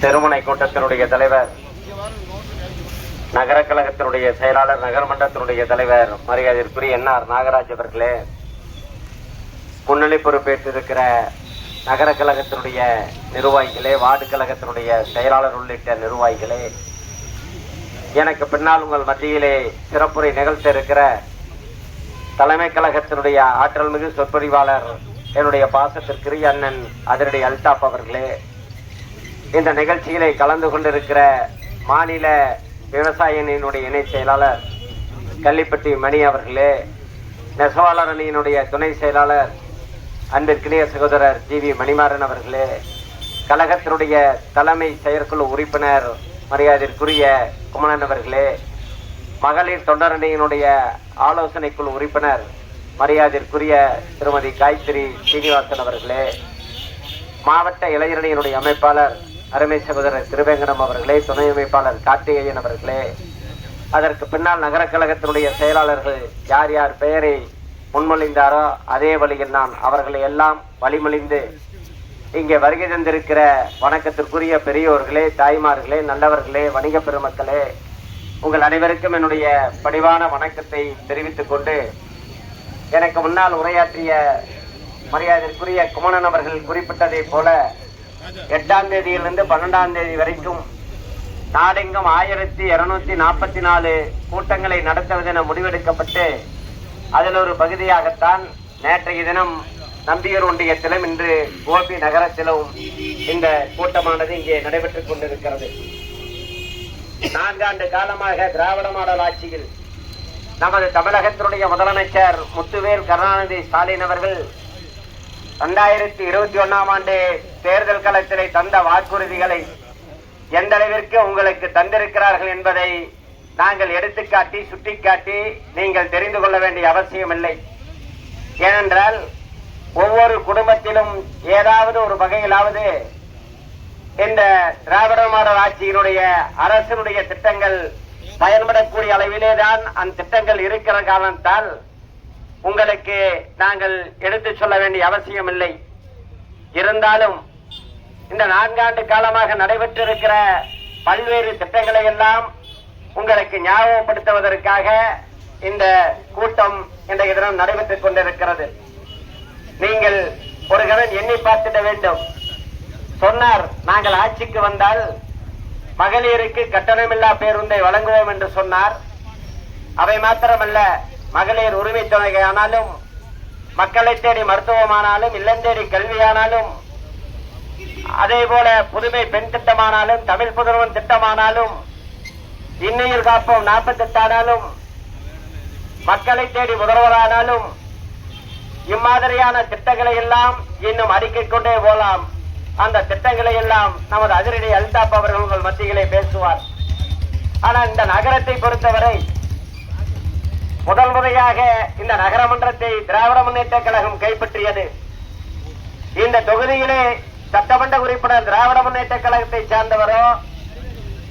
தெருமுனை கூட்டத்தினுடைய தலைவர் நகர கழகத்தினுடைய செயலாளர் நகர்மன்றத்தினுடைய தலைவர் மரியாதைக்குரிய என்ஆர் நாகராஜ் அவர்களே முன்னணி பொறுப்பேற்றிருக்கிற நகர கழகத்தினுடைய நிர்வாகிகளே வார்டு கழகத்தினுடைய செயலாளர் உள்ளிட்ட நிர்வாகிகளே எனக்கு பின்னால் உங்கள் மத்தியிலே சிறப்புரை நிகழ்த்த இருக்கிற தலைமை கழகத்தினுடைய ஆற்றல் மிகு சொற்பொழிவாளர் என்னுடைய பாசத்திற்குரிய அண்ணன் அதனுடைய அல்தாப் அவர்களே இந்த நிகழ்ச்சியிலே கலந்து கொண்டிருக்கிற மாநில விவசாயினுடைய இணை செயலாளர் கள்ளிப்பட்டி மணி அவர்களே நெசவாளர் அணியினுடைய துணை செயலாளர் அன்பிற்கினிய சகோதரர் ஜி வி மணிமாறன் அவர்களே கழகத்தினுடைய தலைமை செயற்குழு உறுப்பினர் மரியாதைக்குரிய குமணன் அவர்களே மகளிர் தொண்டரணியினுடைய ஆலோசனை குழு உறுப்பினர் மரியாதைக்குரிய திருமதி காயத்ரி சீனிவாசன் அவர்களே மாவட்ட இளைஞரணியினுடைய அமைப்பாளர் அருமை சகோதரர் திருவேங்கடம் அவர்களே துணை அமைப்பாளர் கார்த்திகேயன் அவர்களே. அதற்கு பின்னால் நகர கழகத்தினுடைய செயலாளர்கள் யார் யார் பெயரை முன்மொழிந்தாரோ அதே வழியில் நான் அவர்களை எல்லாம் வழிமொழிந்து இங்கே வருகை தந்திருக்கிற வணக்கத்திற்குரிய பெரியோர்களே தாய்மார்களே நல்லவர்களே வணிக பெருமக்களே உங்கள் அனைவருக்கும் என்னுடைய பணிவான வணக்கத்தை தெரிவித்துக் கொண்டு எனக்கு முன்னால் உரையாற்றிய மரியாதைக்குரிய குமணன் அவர்கள் குறிப்பிட்டதைப் போல எட்டாம் தேதியிலிருந்து பன்னெண்டாம் தேதி வரைக்கும் நாடெங்கும் ஆயிரத்தி இருநூத்தி நாற்பத்தி நாலு கூட்டங்களை நடத்துவதென முடிவெடுக்கப்பட்டு அதில் ஒரு பகுதியாகத்தான் நேற்றைய தினம் நம்பியூர் ஒன்றியத்திலும் இன்று கோபி நகரத்திலும் இந்த கூட்டமானது இங்கே நடைபெற்றுக் கொண்டிருக்கிறது. நான்காண்டு காலமாக திராவிட மாடல் ஆட்சியில் நமது தமிழகத்தினுடைய முதலமைச்சர் முத்துவேல் கருணாநிதி ஸ்டாலின் அவர்கள் இரண்டாயிரத்தி இருபத்தி ஒன்னாம் ஆண்டு தேர்தல் களத்திலே தந்த வாக்குறுதிகளை எந்த அளவிற்கு உங்களுக்கு தந்திருக்கிறார்கள் என்பதை நாங்கள் எடுத்துக்காட்டி சுட்டிக்காட்டி நீங்கள் தெரிந்து கொள்ள வேண்டிய அவசியமில்லை ஏனென்றால் ஒவ்வொரு குடும்பத்திலும் ஏதாவது ஒரு வகையிலாவது இந்த திராவிட மாடல் ஆட்சியினுடைய அரசினுடைய திட்டங்கள் பயன்படக்கூடிய அளவிலே தான் அந்த திட்டங்கள் இருக்கிற காரணத்தால் உங்களுக்கு நாங்கள் எடுத்து சொல்ல வேண்டிய அவசியம் இல்லை இருந்தாலும் இந்த நான்காண்டு காலமாக நடைபெற்றிருக்கிற பல்வேறு திட்டங்களை எல்லாம் உங்களுக்கு ஞாபகப்படுத்துவதற்காக இந்த கூட்டம் இன்றைய தினம் நடைபெற்றுக் கொண்டிருக்கிறது. நீங்கள் ஒரு கடன் எண்ணி பார்த்திட வேண்டும். சொன்னார் நாங்கள் ஆட்சிக்கு வந்தால் மகளிருக்கு கட்டணமில்லா பேருந்தை வழங்குவோம் என்று சொன்னார். அவை மாத்திரமல்ல மகளிர் உரிமை தொகை ஆனாலும் மக்களை தேடி மருத்துவமானாலும் இல்லந்தேடி கல்வியானாலும் அதே போல புதுமை பெண் திட்டமானாலும் தமிழ் புதல்வன் திட்டமானாலும் இன்னுயிர் காப்போம் நாற்பத்தெட்டு ஆனாலும் மக்களை தேடி முதல்வரானாலும் இம்மாதிரியான திட்டங்களை எல்லாம் இன்னும் அறிக்கை கொண்டே போலாம் அந்த திட்டங்களை எல்லாம் நமது அதிரடி அல்தாப் அவர்கள் உங்கள் மத்தியிலே பேசுவார். ஆனால் இந்த நகரத்தை பொறுத்தவரை முதல் முறையாக இந்த நகரமன்றத்தை திராவிட முன்னேற்ற கழகம் கைப்பற்றியது. இந்த தொகுதியிலே சட்டமன்ற உறுப்பினர் திராவிட முன்னேற்ற கழகத்தை சார்ந்தவரோ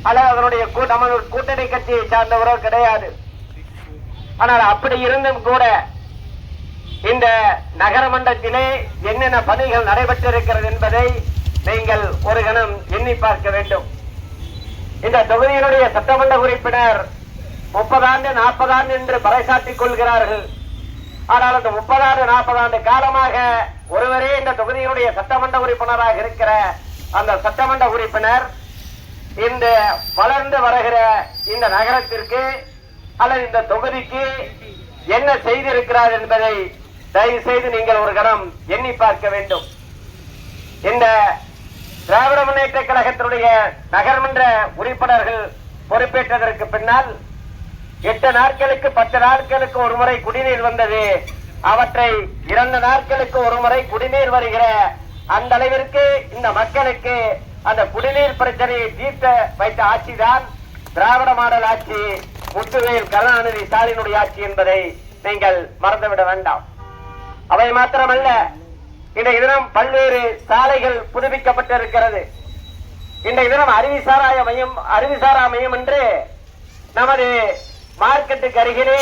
அல்லது அதனுடைய கூ- நமது கூட்டணி கட்சியை சார்ந்தவரோ கிடையாது. ஆனால் அப்படி இருந்தும் கூட இந்த நகரமன்றத்திலே என்னென்ன பணிகள் நடைபெற்றிருக்கிறது என்பதை நீங்கள் ஒரு கணம் எண்ணி பார்க்க வேண்டும். இந்த தொகுதியினுடைய சட்டமன்ற உறுப்பினர் முப்பதாண்டு நாற்பதாண்டு என்று பறைசாட்டிக் கொள்கிறார்கள். ஆனால் அந்த முப்பதாண்டு நாற்பதாண்டு காலமாக ஒருவரே இந்த தொகுதியினுடைய சட்டமன்ற உறுப்பினராக இருக்கிற அந்த சட்டமன்ற உறுப்பினர் இந்த வளர்ந்து வருகிற இந்த நகரத்திற்கு அல்லது இந்த தொகுதிக்கு என்ன செய்திருக்கிறார் என்பதை தயவு செய்து நீங்கள் ஒரு கணம் எண்ணி பார்க்க வேண்டும். இந்த திராவிட முன்னேற்ற கழகத்தினுடைய நகர்மன்ற உறுப்பினர்கள் பொறுப்பேற்றதற்கு பின்னால் எட்டு நாட்களுக்கு பத்து நாட்களுக்கு ஒரு முறை குடிநீர் வந்தது. அவற்றை இரண்டு நாட்களுக்கு ஒரு முறை குடிநீர் வருகிற அந்த அளவிற்கு இந்த மக்களுக்கு அந்த குடிநீர் பிரச்சனையை தீர்த்த வைத்த ஆட்சிதான் திராவிட மாடல் ஆட்சி முற்றுகையில் கருணாநிதி ஸ்டாலினுடைய ஆட்சி என்பதை நீங்கள் மறந்துவிட வேண்டாம். அவை மாத்திரமல்ல இன்றைய தினம் பல்வேறு சாலைகள் புதுப்பிக்கப்பட்டிருக்கிறது. இன்றைய தினம் அறிவிசாராய மையம் அறிவிசாரா மையம் என்று நமது மார்க்கெட்டுக்கு அருகிலே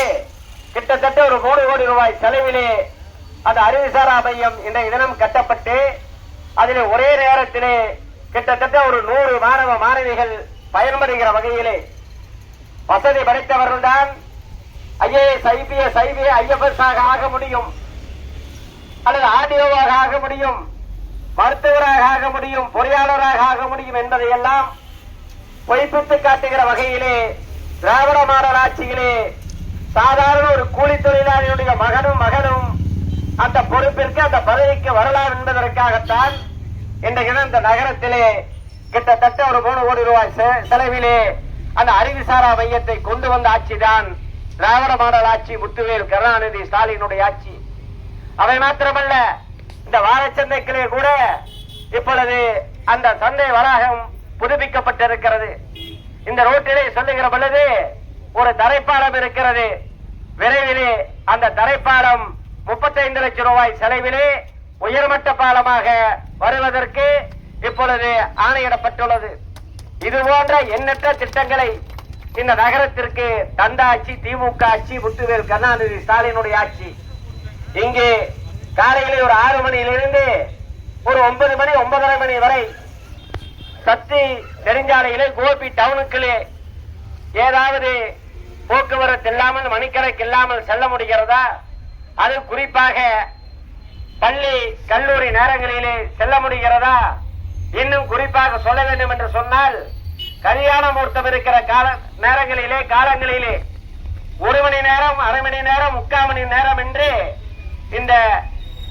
கிட்டத்தட்ட ஒரு மூணு கோடி ரூபாய் செலவிலே அந்த அறிவுசாரா மையம் இன்றைய தினம் கட்டப்பட்டு அதில் ஒரே நேரத்திலே கிட்டத்தட்ட ஒரு நூறு மாணவ மாணவிகள் பயன்படுகிற வகையிலே வசதி படைத்தவர்கள்தான் ஐஏஎஸ் ஐபிஎஸ் ஐபிஏ ஐஎஃப்எஸ் ஆக ஆக முடியும். அல்லது ஆர்டிஓவாக ஆக முடியும். மருத்துவராக ஆக முடியும். பொறியாளராக ஆக முடியும் என்பதை எல்லாம் பொய்ப்பித்து காட்டுகிற வகையிலே திராவிட மாடல் ஆட்சியிலே சாதாரண ஒரு கூலி தொழிலாளியுடைய மகனும் மகனும் அந்த பொறுப்பிற்கு அந்த பதவிக்கு வரலாம் என்பதற்காகத்தான் இன்றைக்கு இந்த நகரத்திலே கிட்டத்தட்ட ஒரு மூணு கோடி ரூபாய் செ- செலவிலே அந்த அறிவுசாரா மையத்தை கொண்டு வந்த ஆட்சிதான் திராவிட மாடல் ஆட்சி முத்துவேல் கருணாநிதி ஸ்டாலினுடைய ஆட்சி. அவை மாத்திரமல்ல இந்த வாரச்சந்தைக்கிலே கூட இப்பொழுது அந்த சந்தை வளாகம் புதுப்பிக்கப்பட்டிருக்கிறது. இந்த ரோட்டிலே சொல்லுகிற பொழுது ஒரு தரைப்பாலம் இருக்கிறது. விரைவிலே அந்த தரைப்பாலம் முப்பத்தைந்து லட்சம் ரூபாய் செலவிலே உயர்மட்ட பாலமாக வருவதற்கு இப்பொழுது ஆணையிடப்பட்டுள்ளது. இது போன்ற எண்ணற்ற திட்டங்களை இந்த நகரத்திற்கு தந்த ஆட்சி திமுக ஆட்சி முத்துவேல் கருணாநிதி ஸ்டாலினுடைய ஆட்சி. இங்கே காலையிலே ஒரு ஆறு மணியிலிருந்து ஒரு ஒன்பது மணி ஒன்பதரை மணி வரை சக்தி நெடுஞ்சாலையிலே கோபி டவுனுக்குள்ளே ஏதாவது போக்குவரத்து இல்லாமல் மணிக்கணக்கு இல்லாமல் செல்ல முடிகிறதா? அது குறிப்பாக பள்ளி கல்லூரி நேரங்களிலே செல்ல முடிகிறதா? இன்னும் குறிப்பாக சொல்ல வேண்டும் என்று சொன்னால் கல்யாண முகூர்த்தம் இருக்கிற கால நேரங்களிலே காலங்களிலே ஒரு மணி நேரம் அரை மணி நேரம் முக்கால் மணி நேரம் என்று இந்த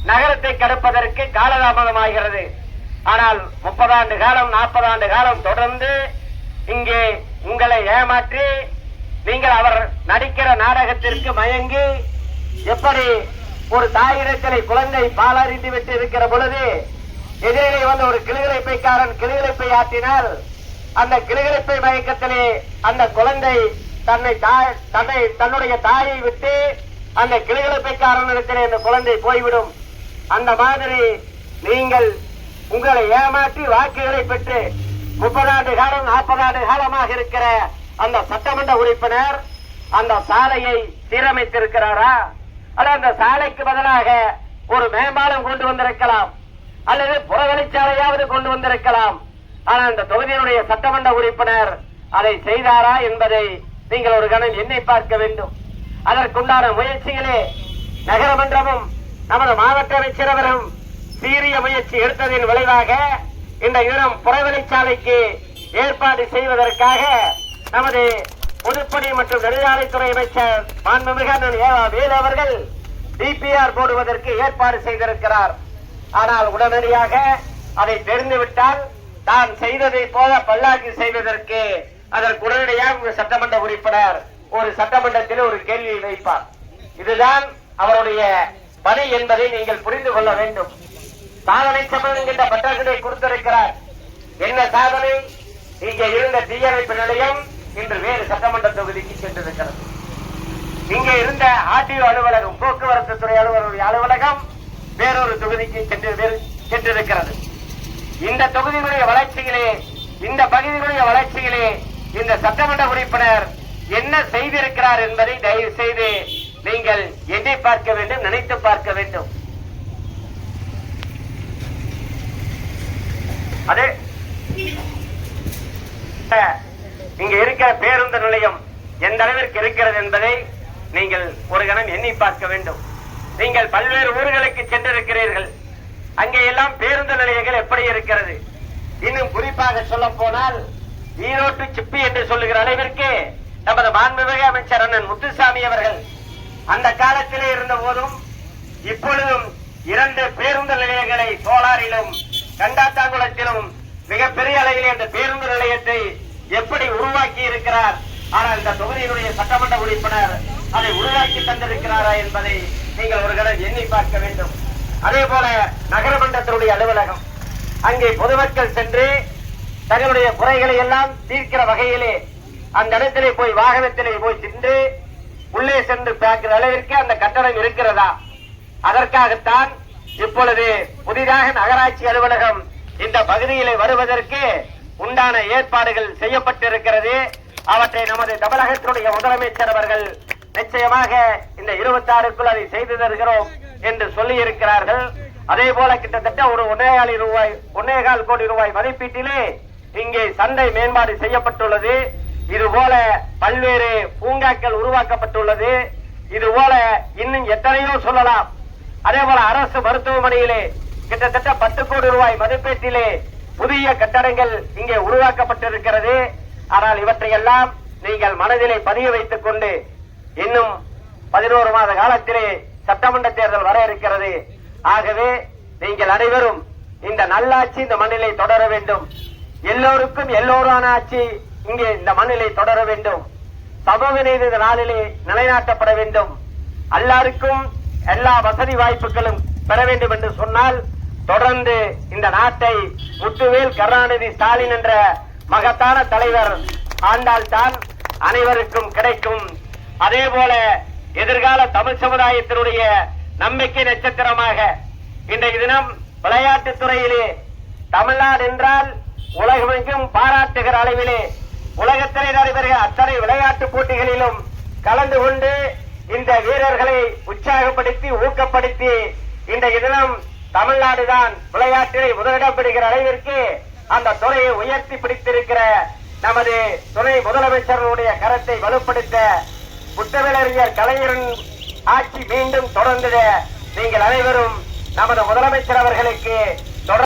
நகரத்தை கடப்பதற்கு காலதாமதமாகிறது. ஆனால் முப்பதாண்டு காலம் நாற்பதாண்டு காலம் தொடர்ந்து இங்கே உங்களை ஏமாற்றி நீங்கள் அவர் நடிக்கிற நாடகத்திற்கு மயங்கி எப்படி ஒரு தாயிடத்திலே குழந்தை பாலறிந்து விட்டு இருக்கிற பொழுது எதிரிலே வந்து ஒரு கிளிகிழைப்பைக்காரன் கிளிகிழைப்பை ஆற்றினால் அந்த கிளிகிழைப்பை மயக்கத்திலே அந்த குழந்தை தன்னை தாய் தன்னை தன்னுடைய தாயை விட்டு அந்த கிளிகிழைப்பைக்காரனிடத்திலே அந்த குழந்தை போய்விடும். அந்த மாதிரி நீங்கள் உங்களை ஏமாற்றி வாக்குகளை பெற்று முப்பதாண்டு காலம் நாற்பதாண்டு காலமாக இருக்கிற அந்த சட்டமன்ற உறுப்பினர் அந்த சாலையை சீரமைத்திருக்கிறாரா? அல்ல அந்த சாலைக்கு பதிலாக ஒரு மேம்பாலம் கொண்டு வந்திருக்கலாம். அல்லது புறவழிச்சாலையாவது கொண்டு வந்திருக்கலாம். ஆனால் அந்த தொகுதியினுடைய சட்டமன்ற உறுப்பினர் அதை செய்தாரா என்பதை நீங்கள் ஒரு கணம் எண்ணி பார்க்க வேண்டும். அதற்குண்டான முயற்சிகளே நகரமன்றமும் நமது மாவட்ட அமைச்சரவரும் சீரிய முயற்சி எடுத்ததின் விளைவாக இந்த இடம் புறவெளிச்சாலைக்கு ஏற்பாடு செய்வதற்காக நமது பொதுப்பணி மற்றும் நெடுஞ்சாலைத்துறை அமைச்சர் மாண்புமிகு அண்ணன் ஏவா வேலு அவர்கள் டிபிஆர் போடுவதற்கு ஏற்பாடு செய்திருக்கிறார். ஆனால் உடனடியாக அதை தெரிந்துவிட்டால் தான் செய்ததை போல பல்லாக்கி செய்வதற்கு அதற்கு உடனடியாக ஒரு சட்டமன்ற உறுப்பினர் ஒரு சட்டமன்றத்தில் ஒரு கேள்வியை வைப்பார். இதுதான் அவருடைய பணி என்பதை நீங்கள் புரிந்து கொள்ள வேண்டும். சாதனை சபதம் என்கின்ற பட்டங்களை கொடுத்திருக்கிறார். என்ன சாதனை? இங்கே இருந்த தீயணைப்பு நிலையம் இன்று வேறு சட்டமன்ற தொகுதிக்கு சென்றிருக்கிறது. இங்கே இருந்த ஆர்டிஓ அலுவலகம் போக்குவரத்து துறை அலுவலருடைய அலுவலகம் வேறொரு தொகுதிக்கு சென்று சென்றிருக்கிறது. இந்த தொகுதிகளுடைய வளர்ச்சியிலே இந்த பகுதிகளுடைய வளர்ச்சியிலே இந்த சட்டமன்ற உறுப்பினர் என்ன செய்திருக்கிறார் என்பதை தயவு செய்து நீங்கள் எண்ணி பார்க்க வேண்டும் நினைத்து பார்க்க வேண்டும். அது? இங்க இருக்கிற பேருந்து நிலையம் எந்த அளவிற்கு இருக்கிறது என்பதை நீங்கள் ஒரு கணம் எண்ணி பார்க்க வேண்டும். நீங்கள் பல்வேறு ஊர்களுக்கு சென்றிருக்கிறீர்கள். அங்கே எல்லாம் பேருந்து நிலையங்கள் எப்படி இருக்கிறது? இன்னும் குறிப்பாக சொல்ல போனால் ஈரோட்டு சிப்பி என்று சொல்லுகிற அளவிற்கு நமது மாண்புமிகு அமைச்சர் அண்ணன் முத்துசாமி அவர்கள் அந்த காலத்திலே இருந்த போதும் இப்பொழுதும் இரண்டு பேருந்து நிலையங்களை சோலாரிலும் கண்டாத்தாங்குளத்திலும் மிகப்பெரிய அளவில் இந்த பேருந்து நிலையத்தை எப்படி உருவாக்கி இருக்கிறார்? ஆனால் இந்த தொகுதியினுடைய சட்டமன்ற உறுப்பினர் அதை உருவாக்கி தந்திருக்கிறாரா என்பதை நீங்கள் ஒரு கடன் எண்ணி பார்க்க வேண்டும். அதே போல நகரமன்றத்தினுடைய அலுவலகம். அங்கே பொதுமக்கள் சென்று தங்களுடைய குறைகளை எல்லாம் தீர்க்கிற வகையிலே அந்த இடத்திலே போய் வாகனத்திலே போய் சென்று உள்ளே சென்று பார்க்கிற அளவிற்கு அந்த கட்டடம் இருக்கிறதா? அதற்காகத்தான் இப்பொழுது புதிதாக நகராட்சி அலுவலகம் இந்த பகுதியிலே வருவதற்கு உண்டான ஏற்பாடுகள் செய்யப்பட்டிருக்கிறது. அவற்றை நமது தமிழகத்தினுடைய முதலமைச்சர் அவர்கள் நிச்சயமாக இந்த இருபத்தி ஆறுக்குள் அதை செய்து தருகிறோம் என்று சொல்லி இருக்கிறார்கள் அதே போல கிட்டத்தட்ட ஒரு ஒன்னேகால் ரூபாய் ஒன்னேகால் கோடி ரூபாய் மதிப்பீட்டிலே இங்கே சந்தை மேம்பாடு செய்யப்பட்டுள்ளது. இது போல பல்வேறு பூங்காக்கள் உருவாக்கப்பட்டுள்ளது. இது போல இன்னும் எத்தனையோ சொல்லலாம். அதே போல அரசு மருத்துவமனையிலே கிட்டத்தட்ட பத்து கோடி ரூபாய் மதிப்பீட்டிலே புதிய கட்டடங்கள் இங்கே உருவாக்கப்பட்டிருக்கிறது. ஆனால் இவற்றையெல்லாம் நீங்கள் மனதிலே பதிய வைத்துக் கொண்டு இன்னும் பதினோரு மாத காலத்திலே சட்டமன்ற தேர்தல் வர இருக்கிறது. ஆகவே நீங்கள் அனைவரும் இந்த நல்லாட்சி இந்த மண்ணிலை தொடர வேண்டும். எல்லோருக்கும் எல்லோரான ஆட்சி இங்கே இந்த மண்ணிலை தொடர வேண்டும். சமூக நீதி நாளிலே நிலைநாட்டப்பட வேண்டும். எல்லாருக்கும் எல்லா வசதி வாய்ப்புகளும் பெற வேண்டும் என்று சொன்னால் தொடர்ந்து இந்த நாட்டை முத்துவேல் கருணாநிதி ஸ்டாலின் என்ற மகத்தான தலைவர் ஆண்டால்தான் அனைவருக்கும் கிடைக்கும். அதே போல எதிர்கால தமிழ் சமுதாயத்தினுடைய நம்பிக்கை நட்சத்திரமாக இன்றைய தினம் விளையாட்டுத் துறையிலே தமிழ்நாடு என்றால் உலகமெங்கும் பாராட்டுகிற அளவிலே உலகத்திலே நடைபெறுகிற அத்தனை விளையாட்டுப் போட்டிகளிலும் கலந்து கொண்டு இந்த வீரர்களை உற்சாகப்படுத்தி ஊக்கப்படுத்தி இன்றைய தினம் தமிழ்நாடுதான் விளையாட்டிலே முதலிடம் பெறுகிற அளவிற்கு அந்த துறையை உயர்த்தி பிடித்திருக்கிற நமது துணை முதலமைச்சர்களுடைய கரத்தை வலுப்படுத்த புத்தமிழறிஞர் கலைஞரின் ஆட்சி மீண்டும் தொடர்ந்திட நீங்கள் அனைவரும் நமது முதலமைச்சர் அவர்களுக்கு